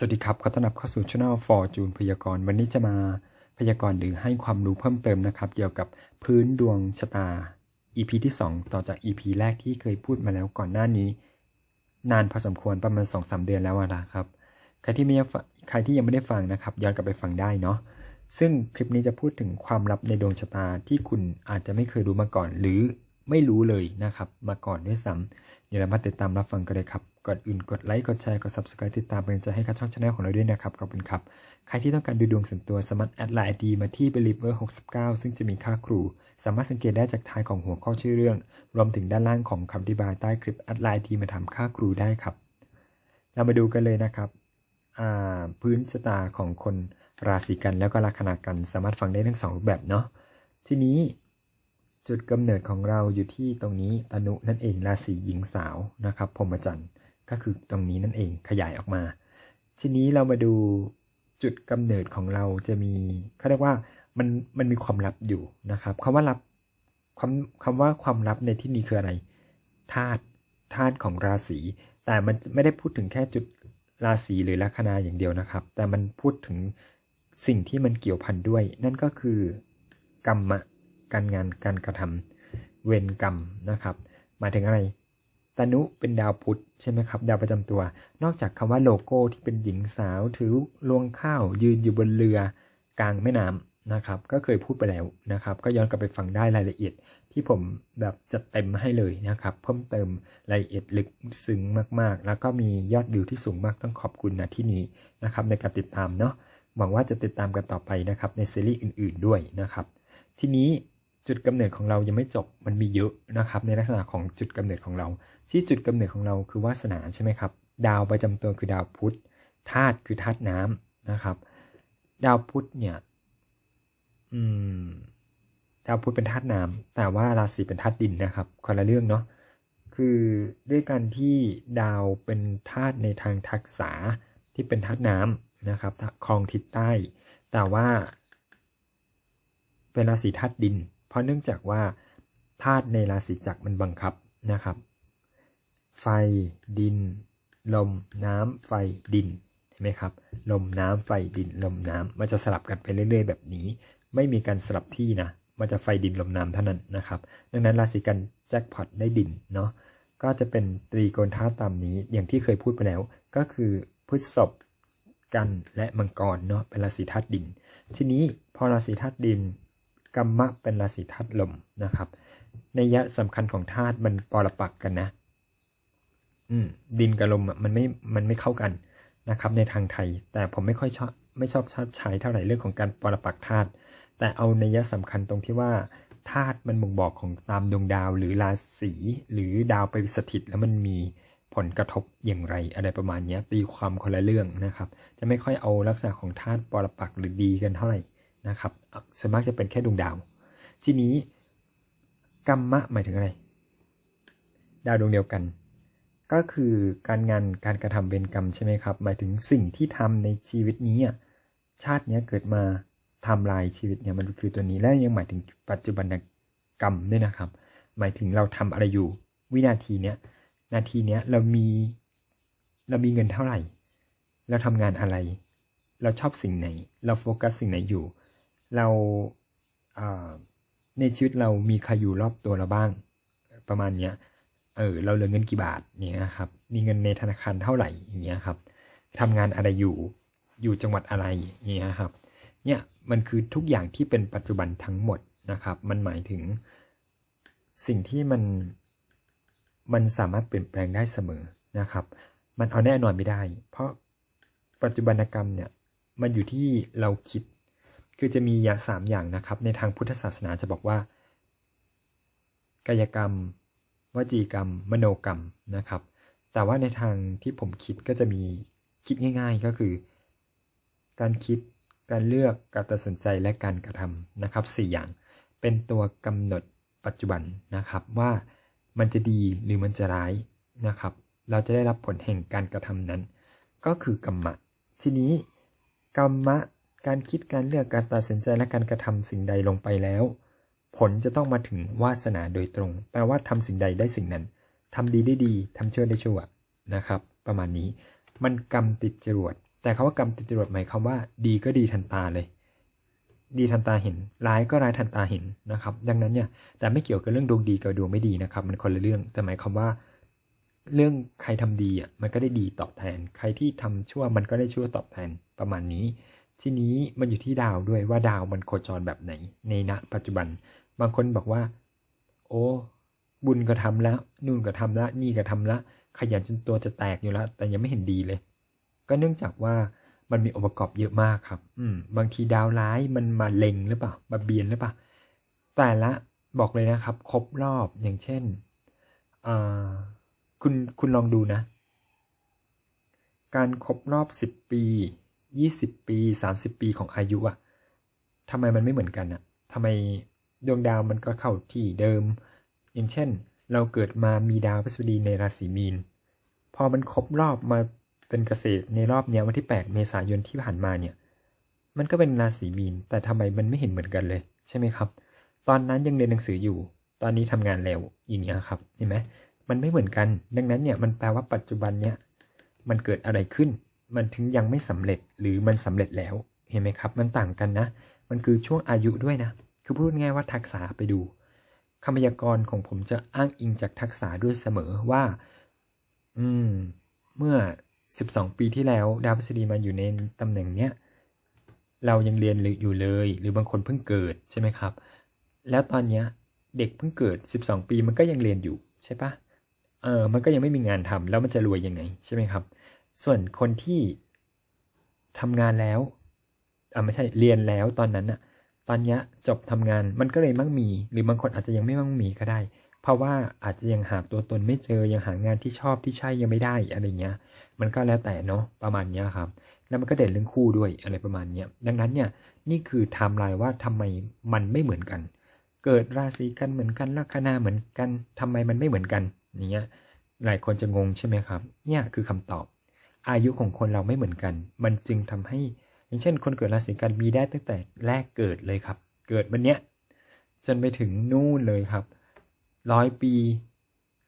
สวัสดีครับ ขอต้อนรับเข้าสู่ช่อง Fortune พยากรณ์ วันนี้จะมาพยากรณ์หรือให้ความรู้เพิ่มเติมนะครับ เกี่ยวกับพื้นดวงชะตา EP ที่ 2 ต่อจาก EP แรกที่เคยพูดมาแล้วก่อนหน้านี้ นานพอสมควรประมาณ 2-3 เดือนแล้วนะครับ ใครที่ไม่ใครที่ยังไม่ได้ฟังนะครับ ย้อนกลับไปฟังได้เนาะ ซึ่งคลิปนี้จะพูดถึงความลับในดวงชะตาที่คุณอาจจะไม่เคยรู้มาก่อน หรือไม่รู้เลยนะครับ มาก่อนด้วยซ้ำเดี๋ยวเรามาติดตามรับฟังกันเลยครับ ก่อนอื่นกดไลค์ กดแชร์ กด subscribe ติดตามเป็นกำลังใจให้กับช่องชาแนลของเราด้วยนะครับ ขอบคุณครับ ใครที่ต้องการดูดวงส่วนตัวสามารถแอดไลน์ดีมาที่ believer 69 ซึ่งจะมีค่าครู สามารถสังเกตได้จากท้ายของหัวข้อชื่อเรื่อง รวมถึงด้านล่างของคำอธิบายใต้คลิปแอดไลน์ดีมาทำค่าครูได้ครับ เรามาดูกันเลยนะครับพื้นชะตาของคนราศีกันแล้วก็ลัคนากันสามารถฟังได้ทั้งสองรูปแบบเนาะทีนี้จุดกำเนิดของเราอยู่ที่ตรงนี้ตนุนั่นเองราศีหญิงสาวนะครับพรหมจันทร์ ก็คือตรงนี้นั่นเองขยายออกมา ทีนี้เรามาดูจุดกำเนิดของเราจะมีเขาเรียกว่ามันมันมีความลับอยู่นะครับคำว่าลับคำคำว่าความลับในที่นี้คืออะไรธาตุธาตุของราศีแต่มันไม่ได้พูดถึงแค่จุดราศีหรือลัคนาอย่างเดียวนะครับ แต่มันพูดถึงสิ่งที่มันเกี่ยวพันด้วย นั่นก็คือกรรมการงานการกระทำเวรกรรมนะครับหมายถึงอะไร ตนุเป็นดาวพุธใช่ไหมครับดาวประจำตัว นอกจากคำว่าโลโก้ที่เป็นหญิงสาวถือลวงข้าวยืนอยู่บนเรือกลางแม่น้ำนะครับก็เคยพูดไปแล้วนะครับ ก็ย้อนกลับไปฟังได้รายละเอียดที่ผมแบบจัดเต็มให้เลยนะครับ เพิ่มเติมรายละเอียดลึกซึ้งมากๆ แล้วก็มียอดวิวที่สูงมากต้องขอบคุณนะที่นี้นะครับในการติดตามเนาะหวังว่าจะติดตามกันต่อไปนะครับในซีรีส์อื่นๆด้วยนะครับ ทีนี้จุดกำเนิดของเรายังไม่จบมันมีเยอะนะครับในลักษณะของจุดกำเนิดของเรา ที่จุดกำเนิดของเราคือวาสนาใช่ไหมครับ ดาวประจำตัวคือดาวพุธธาตุคือธาตุน้ำนะครับ ดาวพุธเนี่ย อืม ดาวพุธเป็นธาตุน้ำแต่ว่าราศีเป็นธาตุดินนะครับ คนละเรื่องเนาะคือด้วยการที่ดาวเป็นธาตุในทางทักษะที่เป็นธาตุน้ำนะครับคลองทิศใต้ แต่ว่า เป็นราศีธาตุดิน เพราะเนื่องจากว่าธาตุในราศีจักรมันบังคับนะครับ ไฟ ดิน ลม น้ำ ไฟ ดิน เห็นไหมครับ ลม น้ำ ไฟ ดิน ลม น้ำ มันจะสลับกันไปเรื่อย ๆ แบบนี้ ไม่มีการสลับที่นะ มันจะไฟ ดิน ลม น้ำเท่านั้นนะครับ ดังนั้นราศีกันแจ็คพอตได้ดินเนาะ ก็จะเป็นตรีโกณธาตุตามนี้ อย่างที่เคยพูดไปแล้ว ก็คือพฤษภกันและมังกรเนาะ เป็นราศีธาตุดิน ทีนี้พอราศีธาตุดินกัมมะเป็นราศีธาตุลมนะครับ ในยะสำคัญของธาตุมันปรปักกันนะ อืมดินกับลมอะมันไม่มันไม่เข้ากันนะครับ ในทางไทย แต่ผมไม่ค่อยชอบไม่ชอบชอบใช้เท่าไหร่เรื่องของการปรปักธาตุแต่เอาในยะสำคัญตรงที่ว่าธาตุมันบ่งบอกของตามดวงดาวหรือราศีหรือดาวไปสถิตแล้วมันมีผลกระทบอย่างไรอะไรประมาณนี้ตีความคนละเรื่องนะครับ จะไม่ค่อยเอาลักษณะของธาตุปรปักหรือดีกันเท่าไหร่นะครับส่วนมากจะเป็นแค่ดวงดาว ทีนี้กรรมะหมายถึงอะไร ดาวดวงเดียวกัน ก็คือการงานการกระทำเวรกรรมใช่ไหมครับ หมายถึงสิ่งที่ทำในชีวิตนี้ชาตินี้เกิดมาทำลายชีวิตเนี่ยมันคือตัวนี้และยังหมายถึงปัจจุบันกรรมด้วยนะครับ หมายถึงเราทำอะไรอยู่ วินาทีเนี้ยนาทีเนี้ยเรามีเรามีเงินเท่าไหร่ เราทำงานอะไร เราชอบสิ่งไหน เราโฟกัสสิ่งไหนอยู่ เราในชีวิตเรามีใครอยู่รอบตัวเราบ้าง ประมาณเนี้ย เออเราเหลือเงินกี่บาทเนี่ยครับมีเงินในธนาคารเท่าไหร่อย่างเงี้ยครับทำงานอะไรอยู่อยู่จังหวัดอะไรอย่างเงี้ยครับเนี่ยมันคือทุกอย่างที่เป็นปัจจุบันทั้งหมดนะครับ มันหมายถึงสิ่งที่มันมันสามารถเปลี่ยนแปลงได้เสมอนะครับ มันเอาแน่นอนไม่ได้ เพราะปัจจุบันกรรมเนี่ยมันอยู่ที่เราคิด คือจะมีอย่างสามอย่างนะครับ ในทางพุทธศาสนาจะบอกว่า กายกรรม วจีกรรม มโนกรรมนะครับ แต่ว่าในทางที่ผมคิดก็จะมีคิดง่าย ๆ ก็คือ การคิดการเลือกการตัดสินใจและการกระทำนะครับสี่อย่างเป็นตัวกำหนดปัจจุบันนะครับว่ามันจะดีหรือมันจะร้ายนะครับ เราจะได้รับผลแห่งการกระทำนั้น ก็คือกรรมะ ทีนี้กรรมะการคิดการเลือกการตัดสินใจและการกระทำสิ่งใดลงไปแล้ว ผลจะต้องมาถึงวาสนาโดยตรง แปลว่าทำสิ่งใดได้สิ่งนั้นทำดีได้ดีทำชั่วได้ชั่วนะครับ ประมาณนี้ มันกรรมติดจรวด แต่คาว่ากรรมติดจรวดหมายความว่า ดีก็ดีทันตาเลย ดีทันตาเห็น ร้ายก็ร้ายทันตาเห็นนะครับ ดังนั้นเนี่ย แต่ไม่เกี่ยวกับเรื่องดวงดีกับดวงไม่ดีนะครับ มันคนละเรื่อง แต่หมายความว่า เรื่องใครทำดีอะ มันก็ได้ดีตอบแทน ใครที่ทำชั่วมันก็ได้ชั่วตอบแทน ประมาณนี้ ทีนี้มันอยู่ที่ดาวด้วยว่าดาวมันโคจรแบบไหน ในณปัจจุบัน บางคนบอกว่า โอ้บุญก็ทำแล้วนู่นก็ทำแล้วนี่ก็ทำแล้วขยันจนตัวจะแตกอยู่ล้วแต่ยังไม่เห็นดีเลย ก็เนื่องจากว่ามันมีองค์ประกอบเยอะมากครับ อืม บางทีดาวร้ายมันมาเล็งหรือเปล่า มาเบียนหรือเปล่า แต่ละบอกเลยนะครับ ครบรอบอย่างเช่นอ่าคุณคุณลองดูนะ การครบรอบ10ปี 20ปี30ปีของอายุอะทำไมมันไม่เหมือนกันอะทำไมดวงดาวมันก็เข้าที่เดิม อย่างเช่น เราเกิดมามีดาวพฤหัสบดีในราศีมีน พอมันครบรอบมาเป็นเกษตรในรอบเนี้ยวันที่ 8 เมษายนที่ผ่านมาเนี่ย มันก็เป็นราศีมีน แต่ทำไมมันไม่เห็นเหมือนกันเลย ใช่ไหมครับ ตอนนั้นยังเรียนหนังสืออยู่ ตอนนี้ทำงานแล้วอย่างเงี้ยครับ เห็นไหมมันไม่เหมือนกัน ดังนั้นเนี่ยมันแปลว่าปัจจุบันเนี่ยมันเกิดอะไรขึ้น มันถึงยังไม่สำเร็จหรือมันสำเร็จแล้ว เห็นไหมครับ มันต่างกันนะ มันคือช่วงอายุด้วยนะ คือพูดง่ายว่าทักษะไปดูคำพยากรณ์ของผมจะอ้างอิงจากทักษะด้วยเสมอว่า อืม เมื่อ 12 ปีที่แล้ว ดาวพฤหัสบดีมาอยู่ในตำแหน่งเนี้ย เรายังเรียนอยู่เลย หรือบางคนเพิ่งเกิดใช่ไหมครับ แล้วตอนเนี้ยเด็กเพิ่งเกิด 12 ปีมันก็ยังเรียนอยู่ใช่ปะเออมันก็ยังไม่มีงานทำแล้วมันจะรวยยังไงใช่ไหมครับ ส่วนคนที่ทำงานแล้วอ่าไม่ใช่เรียนแล้วตอนนั้นอะตอนนี้จบทำงานมันก็เลยมั่งมี หรือบางคนอาจจะยังไม่มั่งมีก็ได้ เพราะว่าอาจจะยังหาตัวตนไม่เจอยังหางานที่ชอบที่ใช่ยังไม่ได้อะไรเงี้ย มันก็แล้วแต่เนาะประมาณเนี้ยครับ แล้วมันก็เด่นเรื่องคู่ด้วยอะไรประมาณเนี้ยดังนั้นเนี่ยนี่คือไทม์ไลน์ว่าทำไมมันไม่เหมือนกัน เกิดราศีกันเหมือนกันลัคนาเหมือนกันทำไมมันไม่เหมือนกันอย่างเงี้ยหลายคนจะงงใช่ไหมครับ เนี่ยคือคำตอบ อายุของคนเราไม่เหมือนกัน มันจึงทำให้ อย่างเช่น คนเกิดราศีกันมีได้ตั้งแต่แรกเกิดเลยครับ เกิดวันเนี้ยจนไปถึงนู่นเลยครับร้อยปี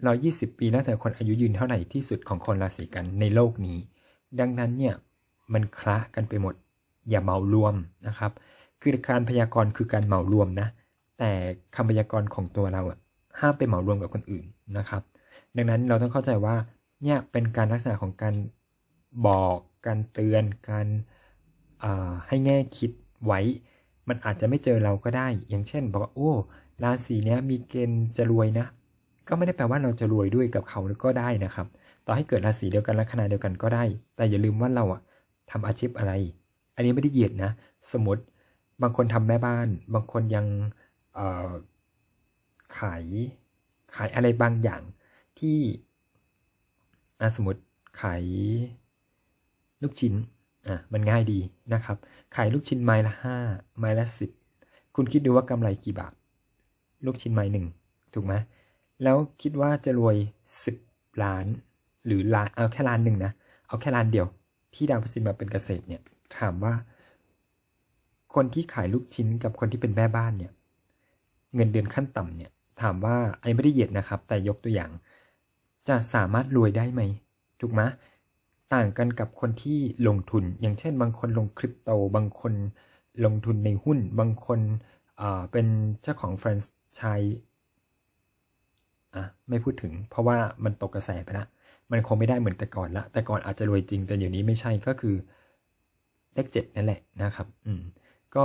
ร้อยี่สิบปีแล้วแต่คนอายุยืนเท่าไหร่ที่สุดของคนราศีกันในโลกนี้ ดังนั้นเนี่ยมันคละกันไปหมด อย่าเหมารวมนะครับ คือการพยากรณ์คือการเหมารวมนะ แต่คำพยากรณ์ของตัวเราอะห้ามไปเหมารวมกับคนอื่นนะครับ ดังนั้นเราต้องเข้าใจว่าเนี่ยเป็นการลักษณะของการ บอกการเตือนการให้แง่คิดไว้ มันอาจจะไม่เจอเราก็ได้ อย่างเช่น บอกว่าโอ้ราศีเนี้ยมีเกณฑ์จะรวยนะ ก็ไม่ได้แปลว่าเราจะรวยด้วยกับเขาก็ได้นะครับ ต่อให้เกิดราศีเดียวกันลัคนาเดียวกันก็ได้ แต่อย่าลืมว่าเราอะทำอาชีพอะไร อันนี้ไม่ได้เหยียดนะ สมมติบางคนทำแม่บ้าน บางคนยังขายขายอะไรบางอย่างที่สมมติขาย ลูกชิ้นอะมันง่ายดีนะครับ ขายลูกชิ้นไม้ละห้าไม้ละสิบคุณคิดดูว่ากำไรกี่บาท ลูกชิ้นไม้หนึ่งถูกไหมแล้วคิดว่าจะรวยสิบล้าน หรือล้านเอาแค่ล้านหนึ่งนะเอาแค่ล้านเดียว ที่ดาวพฤหัสมาเป็นเกษตรเนี่ย ถามว่า คนที่ขายลูกชิ้นกับคนที่เป็นแม่บ้านเนี่ย เงินเดือนขั้นต่ำเนี่ย ถามว่าไอ้ไม่ได้เหยียดนะครับ แต่ยกตัวอย่าง จะสามารถรวยได้ไหมถูกไหม ต่างกันกับคนที่ลงทุน อย่างเช่น บางคนลงคริปโต บางคนลงทุนในหุ้น บางคนเป็นเจ้าของแฟรนไชส์อะไม่พูดถึง เพราะว่ามันตกกระแสไปละมันคงไม่ได้เหมือนแต่ก่อนละ แต่ก่อนอาจจะรวยจริง แต่เดี๋ยวนี้ไม่ใช่ก็คือเลขเจ็ดนั่นแหละนะครับ อืม ก็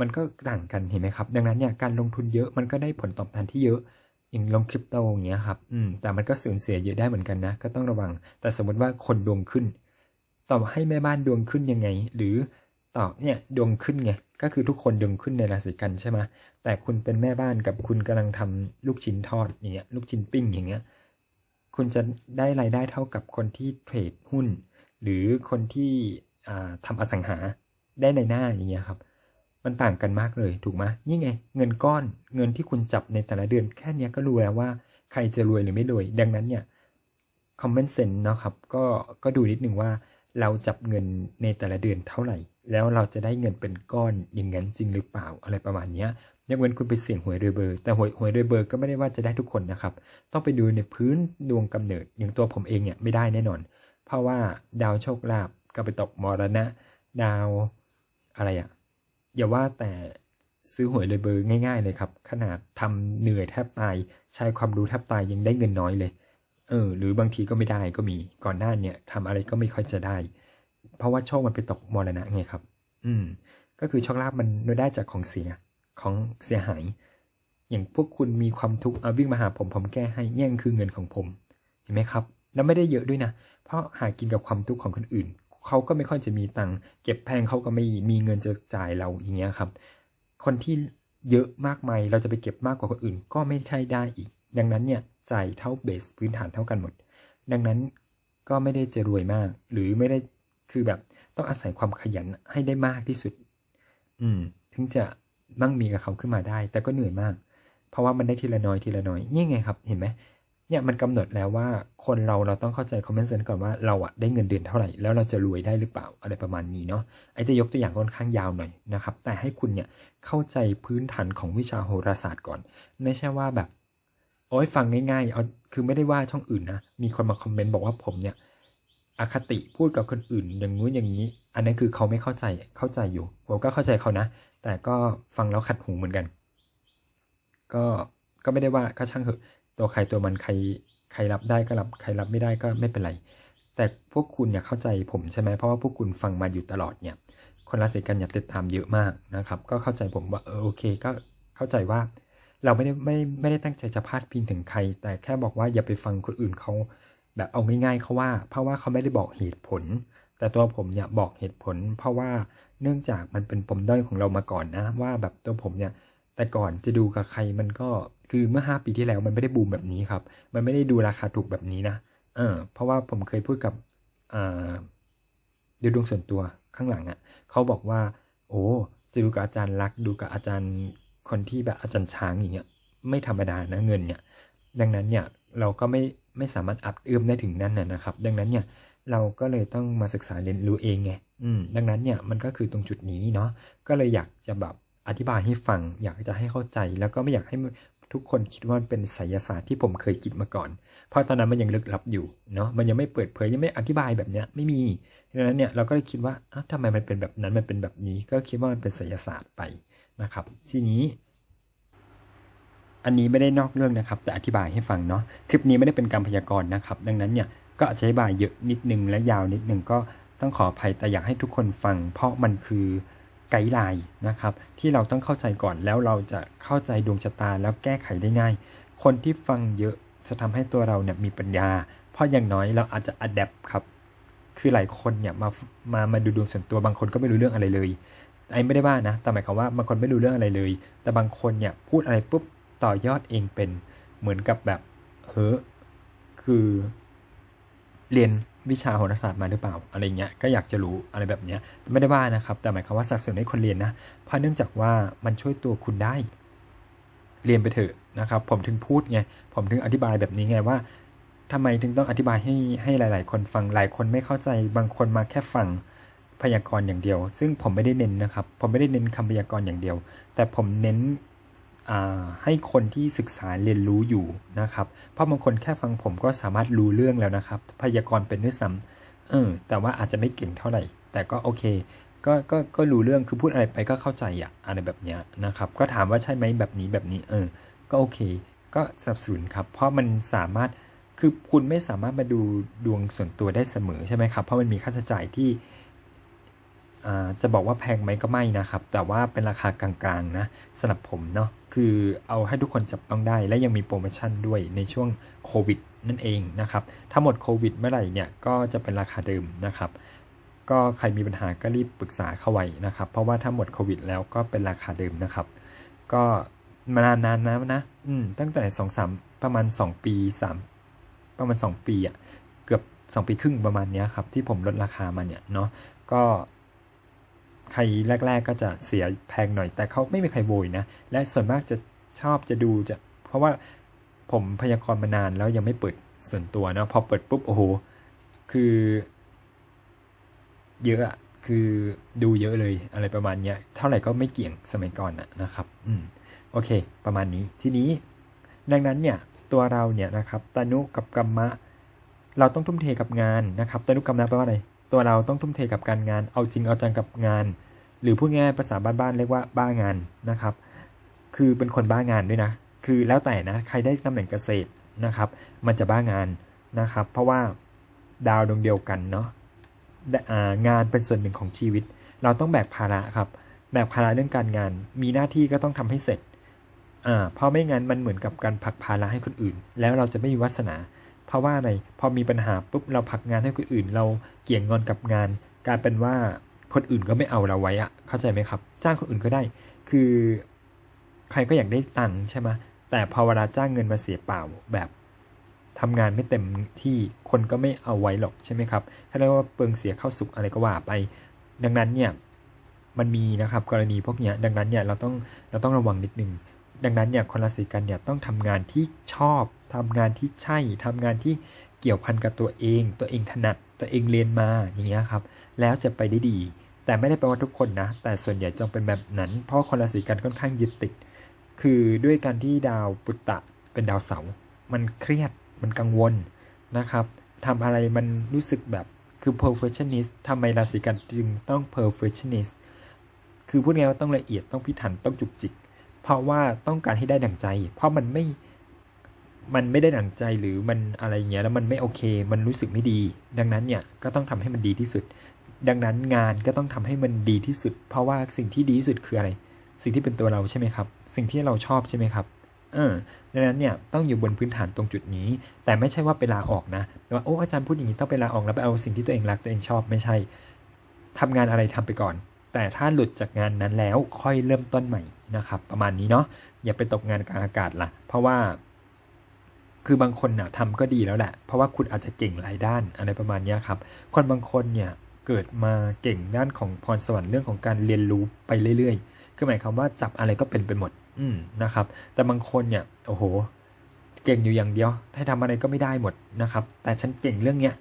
มันก็ต่างกันเห็นไหมครับ ดังนั้นเนี่ยการลงทุนเยอะมันก็ได้ผลตอบแทนที่เยอะ อย่างลงคริปโตอย่างเงี้ยครับ อืม แต่มันก็สูญเสียเยอะได้เหมือนกันนะ ก็ต้องระวัง แต่สมมติว่าคนดวงขึ้น ต่อให้แม่บ้านดวงขึ้นยังไง หรือต่อเนี่ยดวงขึ้นไง ก็คือทุกคนดวงขึ้นในราศีกันใช่ไหมแต่คุณเป็นแม่บ้านกับคุณกำลังทำลูกชิ้นทอดอย่างเงี้ย ลูกชิ้นปิ้งอย่างเงี้ย คุณจะได้รายได้เท่ากับคนที่เทรดหุ้น หรือคนที่ทำอสังหาได้ในหน้าอย่างเงี้ยครับ มันต่างกันมากเลยถูกไหมนี่ไง เงินก้อนเงินที่คุณจับในแต่ละเดือนแค่นี้ก็รู้แล้วว่าใครจะรวยหรือไม่รวย ดังนั้นเนี่ยคอมเมนต์เซนนะครับก็ก็ดูนิดหนึ่งว่าเราจับเงินในแต่ละเดือนเท่าไหร่ แล้วเราจะได้เงินเป็นก้อนอย่างนั้นจริงหรือเปล่าอะไรประมาณนี้ยกเว้นคุณไปเสี่ยงหวยโดยเบอร์แต่หวยหวยโดยเบอร์ก็ไม่ได้ว่าจะได้ทุกคนนะครับ ต้องไปดูในพื้นดวงกำเนิดอย่างตัวผมเองเนี่ยไม่ได้แน่นอน เพราะว่าดาวโชคลาภก็ไปตกมรณะ ดาวอะไรอะ อย่าว่าแต่ซื้อหวยเลยเบอร์ง่าย ๆ เลยครับ ขนาดทำเหนื่อยแทบตาย ใช้ความรู้แทบตายยังได้เงินน้อยเลย เออ หรือบางทีก็ไม่ได้ก็มี ก่อนหน้าเนี่ยทำอะไรก็ไม่ค่อยจะได้ เพราะว่าโชคมันไปตกมรณะไงครับ อืม ก็คือโชคลาภมันได้จากของเสียของเสียหาย อย่างพวกคุณมีความทุกข์เอาวิ่งมาหาผมผมแก้ให้เนี่ยคือเงินของผม เห็นไหมครับ แล้วไม่ได้เยอะด้วยนะ เพราะหากินกับความทุกข์ของคนอื่น เขาก็ไม่ค่อยจะมีตังค์เก็บแพงเขาก็ไม่มีเงินจะจ่ายเราอย่างเงี้ยครับ คนที่เยอะมากมายเราจะไปเก็บมากกว่าคนอื่น ก็ไม่ใช่ได้อีก ดังนั้นเนี่ยจ่ายเท่าเบสพื้นฐานเท่ากันหมด ดังนั้นก็ไม่ได้จะรวยมาก หรือไม่ได้คือแบบต้องอาศัยความขยันให้ได้มากที่สุด อืม ถึงจะมั่งมีกับเขาขึ้นมาได้ แต่ก็เหนื่อยมาก เพราะว่ามันได้ทีละน้อยทีละน้อยนี่ไงครับ เห็นไหม เนี่ยมันกำหนดแล้วว่าคนเราเราต้องเข้าใจคอมเมนต์เซนก่อนว่าเราอะได้เงินเดือนเท่าไหร่แล้วเราจะรวยได้หรือเปล่าอะไรประมาณนี้เนาะไอ้จะยกตัวอย่างค่อนข้างยาวหน่อยนะครับ แต่ให้คุณเนี่ยเข้าใจพื้นฐานของวิชาโหราศาสตร์ก่อน ไม่ใช่ว่าแบบโอ้ยฟังง่ายๆเอาคือไม่ได้ว่าช่องอื่นนะมีคนมาคอมเมนต์บอกว่าผมเนี่ยอคติพูดกับคนอื่น อย่างงู้นอย่างนี้ อันนั้นคือเขาไม่เข้าใจเข้าใจอยู่ผมก็เข้าใจเขานะ แต่ก็ฟังแล้วขัดหูเหมือนกัน ก็ก็ไม่ได้ว่าก็ช่างเถอะ ตัวใครตัวมันใครใครรับได้ก็รับใครรับไม่ได้ก็ไม่เป็นไร แต่พวกคุณเนี่ยเข้าใจผมใช่ไหมเพราะว่าพวกคุณฟังมาอยู่ตลอดเนี่ย คนราศีกันอย่าติดตามเยอะมากนะครับ ก็เข้าใจผมว่าเออโอเคก็เข้าใจว่า เราไม่ได้ไม่ไม่ได้ตั้งใจจะพาดพิงถึงใคร แต่แค่บอกว่าอย่าไปฟังคนอื่นเขาแบบเอาง่ายๆเขาว่า เพราะว่าเขาไม่ได้บอกเหตุผล แต่ตัวผมเนี่ยบอกเหตุผล เพราะว่าเนื่องจากมันเป็นปมด้อยของเรามาก่อนนะ ว่าแบบตัวผมเนี่ย แต่ก่อนจะดูกับใครมันก็คือเมื่อ 5 ปีที่แล้วมันไม่ได้บูมแบบนี้ครับ มันไม่ได้ดูราคาถูกแบบนี้นะ เออ เพราะว่าผมเคยพูดกับอ่าดูดวงส่วนตัวข้างหลังอะ่ะเขาบอกว่า โอ้จะดูกับอาจารย์รักดูกับอาจารย์คนที่แบบอาจารย์ช้างอย่างเงี้ยไม่ธรรมดานะเงินเนี่ย ดังนั้นเนี่ยเราก็ไม่ไม่สามารถอัดเอื้อมได้ถึงนั่นนะนะครับ ดังนั้นเนี่ยเราก็เลยต้องมาศึกษาเรียนรู้เองไงอืมดังนั้นเนี่ยมันก็คือตรงจุดนี้เนาะก็เลยอยากจะแบบ อธิบายให้ฟัง อยากจะให้เข้าใจ แล้วก็ไม่อยากให้ทุกคนคิดว่ามันเป็นไสยศาสตร์ที่ผมเคยคิดมาก่อน เพราะตอนนั้นมันยังลึกลับอยู่เนาะมันยังไม่เปิดเผยยังไม่อธิบายแบบเนี้ยไม่มีดังนั้นเนี่ยเราก็เลยคิดว่าอ้าวทำไมมันเป็นแบบนั้นมันเป็นแบบนี้ ก็คิดว่ามันเป็นไสยศาสตร์ไปนะครับ ทีนี้อันนี้ไม่ได้นอกเรื่องนะครับ แต่อธิบายให้ฟังเนาะคลิปนี้ไม่ได้เป็นการพยากรณ์นะครับ ดังนั้นเนี่ยก็อธิบายเยอะนิดนึงและยาวนิดนึงก็ต้องขออภัยแต่อยากให้ทุกคนฟัง เพราะมันคือ ไกด์ไลน์นะครับที่เราต้องเข้าใจก่อนแล้วเราจะเข้าใจดวงชะตาแล้วแก้ไขได้ง่าย คนที่ฟังเยอะจะทำให้ตัวเราเนี่ยมีปัญญา เพราะอย่างน้อยเราอาจจะอัดแอปครับ คือหลายคนเนี่ยมามามาดูดวงส่วนตัวบางคนก็ไม่รู้เรื่องอะไรเลยไอ้ไม่ได้ว่านะแต่หมายความว่าบางคนไม่รู้เรื่องอะไรเลย แต่บางคนเนี่ยพูดอะไรปุ๊บต่อยอดเองเป็นเหมือนกับแบบเฮ้อคือเรียน วิชาโหราศาสตร์มาหรือเปล่าอะไรเงี้ยก็อยากจะรู้อะไรแบบเนี้ยไม่ได้ว่านะครับแต่หมายความว่าสนับสนุนให้คนเรียนนะเพราะเนื่องจากว่ามันช่วยตัวคุณได้ เรียนไปเถอะนะครับ ผมถึงพูดไงผมถึงอธิบายแบบนี้ไงว่าทำไมถึงต้องอธิบายให้ให้หลาย ๆ คนฟังหลายคนไม่เข้าใจบางคนมาแค่ฟังพยากรณ์อย่างเดียว ซึ่งผมไม่ได้เน้นนะครับ ผมไม่ได้เน้นคำพยากรณ์อย่างเดียว แต่ผมเน้น ให้คนที่ศึกษาเรียนรู้อยู่นะครับ เพราะบางคนแค่ฟังผมก็สามารถรู้เรื่องแล้วนะครับ พยากรณ์เป็นด้วยซ้ำเออ แต่ว่าอาจจะไม่เก่งเท่าไหร่ แต่ก็โอเค ก็ก็ก็รู้เรื่องคือพูดอะไรไปก็เข้าใจอะอะไรแบบเนี้ยนะครับ ก็ถามว่าใช่ไหมแบบนี้แบบนี้ เออ ก็โอเค ก็สนับสนุนครับ เพราะมันสามารถคือคุณไม่สามารถมาดูดวงส่วนตัวได้เสมอใช่ไหมครับ เพราะมันมีค่าใช้จ่ายที่ จะบอกว่าแพงไหมก็ไม่นะครับ แต่ว่าเป็นราคากลางๆนะสำหรับผมเนาะคือเอาให้ทุกคนจับต้องได้ และยังมีโปรโมชั่นด้วยในช่วงโควิดนั่นเองนะครับ ถ้าหมดโควิดเมื่อไหร่เนี่ยก็จะเป็นราคาเดิมนะครับ ก็ใครมีปัญหาก็รีบปรึกษาเข้าไว้นะครับ เพราะว่าถ้าหมดโควิดแล้วก็เป็นราคาเดิมนะครับ ก็มานานๆนะนะอืมตั้งแต่สองสามประมาณสองปีสามประมาณสองปีอะเกือบสองปีครึ่งประมาณนี้ครับที่ผมลดราคามาเนี่ยเนาะก็ ใครแรก ๆ ก็จะเสียแพงหน่อย แต่เขาไม่มีใครโวยนะ และส่วนมากจะชอบจะดูจะ เพราะว่าผมพยากรณ์มานานแล้วยังไม่เปิดส่วนตัวนะพอเปิดปุ๊บโอ้โหคือ เยอะอะคือดูเยอะเลยอะไรประมาณเนี้ย เท่าไหร่ก็ไม่เกี่ยงสมัยก่อนอะนะครับ อืมโอเค ประมาณนี้ทีนี้ ดังนั้นเนี่ยตัวเราเนี่ยนะครับตานุกับกรรมะ เราต้องทุ่มเทกับงานนะครับตานุกรรมะแปลว่าอะไร ตัวเราต้องทุ่มเทกับการงาน เอาจริงเอาจังกับงาน หรือพูดง่ายภาษาบ้านๆเรียกว่าบ้างานนะครับ คือเป็นคนบ้างานด้วยนะ คือแล้วแต่นะใครได้ตำแหน่งเกษตรนะครับ มันจะบ้างานนะครับ เพราะว่าดาวดวงเดียวกันเนาะงานเป็นส่วนหนึ่งของชีวิต เราต้องแบกภาระครับ แบกภาระเรื่องการงาน มีหน้าที่ก็ต้องทำให้เสร็จอ่าเพราะไม่งั้นมันเหมือนกับการผลักภาระให้คนอื่น แล้วเราจะไม่มีวาสนา เพราะว่าอะไรพอมีปัญหาปุ๊บเราผลักงานให้คนอื่น เราเกี่ยงงอนกับงาน กลายเป็นว่าคนอื่นก็ไม่เอาเราไว้อะเข้าใจไหมครับ จ้างคนอื่นก็ได้ คือ ใครก็อยากได้ตังค์ใช่ไหมแต่พอเวลาจ้างเงินมาเสียเปล่าแบบทำงานไม่เต็มที่คนก็ไม่เอาไว้หรอกใช่ไหมครับเขาเรียกว่าเปลืองเสียเข้าสุกอะไรก็ว่าไป ดังนั้นเนี่ยมันมีนะครับกรณีพวกเนี้ยดังนั้นเนี่ยเราต้องเราต้องระวังนิดนึงดังนั้นเนี่ยคนราศีกันเนี่ยต้องทำงานที่ชอบ ทำงานที่ใช่ทำงานที่เกี่ยวพันกับตัวเอง ตัวเองถนัดตัวเองเรียนมาอย่างเงี้ยครับ แล้วจะไปได้ดี แต่ไม่ได้แปลว่าทุกคนนะ แต่ส่วนใหญ่จะเป็นแบบนั้น เพราะคนราศีกันค่อนข้างยึดติด คือด้วยการที่ดาวปุตตะเป็นดาวเสาร์มันเครียดมันกังวลนะครับทำอะไรมันรู้สึกแบบคือ perfectionist ทำไมราศีกันจึงต้อง perfectionist คือพูดง่ายว่าต้องละเอียดต้องพิถันต้องจุกจิก เพราะว่าต้องการให้ได้ดั่งใจ เพราะมันไม่ มันไม่ได้ดั่งใจหรือมันอะไรเงี้ยแล้วมันไม่โอเค มันรู้สึกไม่ดี ดังนั้นเนี่ยก็ต้องทำให้มันดีที่สุด ดังนั้นงานก็ต้องทำให้มันดีที่สุด เพราะว่าสิ่งที่ดีที่สุดคืออะไร สิ่งที่เป็นตัวเราใช่ไหมครับ สิ่งที่เราชอบใช่ไหมครับเออดังนั้นเนี่ยต้องอยู่บนพื้นฐานตรงจุดนี้ แต่ไม่ใช่ว่าไปลาออกนะว่าโอ้อาจารย์พูดอย่างนี้ต้องไปลาออกแล้วไปเอาสิ่งที่ตัวเองรักตัวเองชอบไม่ใช่ทำงานอะไรทำไปก่อน แต่ถ้าหลุดจากงานนั้นแล้วค่อยเริ่มต้นใหม่นะครับ ประมาณนี้เนาะอย่าไปตกงานกลางอากาศละเพราะว่า คือบางคนน่ะทำก็ดีแล้วแหละ เพราะว่าคุณอาจจะเก่งหลายด้านอะไรประมาณนี้ครับ คนบางคนเนี่ยเกิดมาเก่งด้านของพรสวรรค์เรื่องของการเรียนรู้ไปเรื่อยๆ คือหมายความว่าจับอะไรก็เป็นไปหมด อืมนะครับ แต่บางคนเนี่ยโอ้โห เก่งอยู่อย่างเดียว ให้ทำอะไรก็ไม่ได้หมดนะครับ แต่ฉันเก่งเรื่องเนี้ย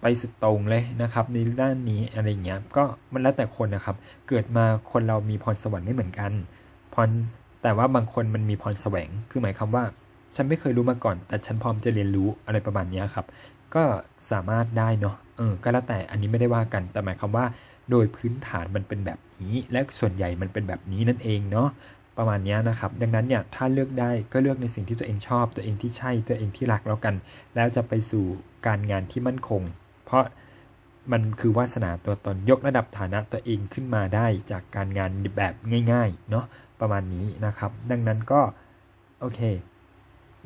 ไปสุดตรงเลยนะครับ ในด้านนี้อะไรเงี้ย ก็มันแล้วแต่คนนะครับ เกิดมาคนเรามีพรสวรรค์ไม่เหมือนกัน พรแต่ว่าบางคนมันมีพรแสวง คือหมายความว่า ฉันไม่เคยรู้มาก่อน แต่ฉันพร้อมจะเรียนรู้อะไรประมาณนี้ครับ ก็สามารถได้เนาะเออก็แล้วแต่อันนี้ไม่ได้ว่ากัน แต่หมายความว่า โดยพื้นฐานมันเป็นแบบนี้ และส่วนใหญ่มันเป็นแบบนี้นั่นเองเนาะประมาณนี้นะครับ ดังนั้นเนี่ยถ้าเลือกได้ก็เลือกในสิ่งที่ตัวเองชอบ ตัวเองที่ใช่ตัวเองที่รักแล้วกัน แล้วจะไปสู่การงานที่มั่นคง เพราะมันคือวาสนาตัวตนยกระดับฐานะตัวเองขึ้นมาได้จากการงานแบบง่ายๆเนาะประมาณนี้นะครับ ดังนั้นก็โอเค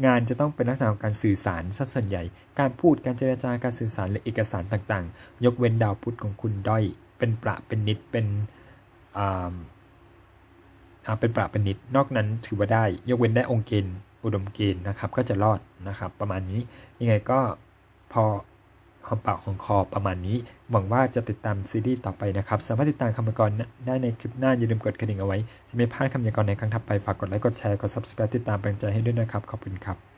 งานจะต้องเป็นลักษณะของการสื่อสารซะส่วนใหญ่ การพูดการเจรจาการสื่อสารหรือเอกสารต่างๆ ยกเว้นดาวพุธของคุณด้อย เป็นประเป็นนิดเป็นอ่าอ่าเป็นประเป็นนิดนอกนั้นถือว่าได้ ยกเว้นได้องค์เกณฑ์อุดมเกณฑ์นะครับ ก็จะรอดนะครับ ประมาณนี้ยังไงก็พอ หอมปากของคอประมาณนี้ หวังว่าจะติดตามซีรีส์ต่อไปนะครับ สามารถติดตามคำพยากรณ์ได้ในคลิปหน้า อย่าลืมกดกระดิ่งเอาไว้ จะไม่พลาดคำพยากรณ์ในครั้งถัดไป ฝากกดไลค์ กดแชร์ กด subscribe ติดตามเป็นกำลังใจให้ด้วยนะครับ ขอบคุณครับ